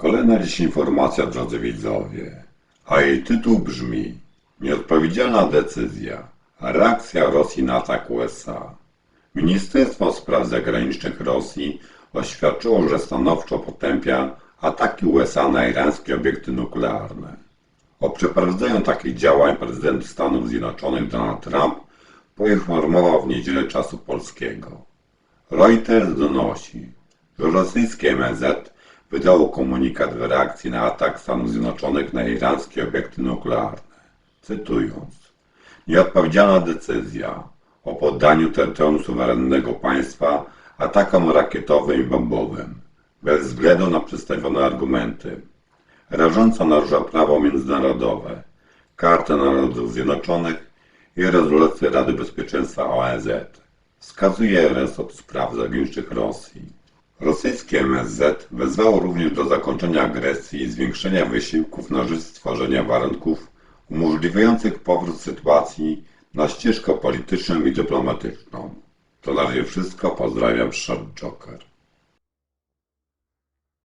Kolejna dziś informacja, drodzy widzowie, a jej tytuł brzmi Nieodpowiedzialna decyzja. Reakcja Rosji na atak USA. Ministerstwo Spraw Zagranicznych Rosji oświadczyło, że stanowczo potępia ataki USA na irańskie obiekty nuklearne. O przeprowadzeniu takich działań prezydent Stanów Zjednoczonych Donald Trump poinformował w niedzielę czasu polskiego. Reuters donosi, że rosyjskie MSZ wydało komunikat w reakcji na atak Stanów Zjednoczonych na irańskie obiekty nuklearne. Cytując, nieodpowiedzialna decyzja o poddaniu terytorium suwerennego państwa atakom rakietowym i bombowym, bez względu na przedstawione argumenty, rażąco narusza prawo międzynarodowe, Kartę Narodów Zjednoczonych i rezolucję Rady Bezpieczeństwa ONZ, wskazuje resort spraw zagranicznych Rosji. Rosyjskie MSZ wezwało również do zakończenia agresji i zwiększenia wysiłków na rzecz stworzenia warunków umożliwiających powrót sytuacji na ścieżkę polityczną i dyplomatyczną. To na razie wszystko. Pozdrawiam, Short Joker.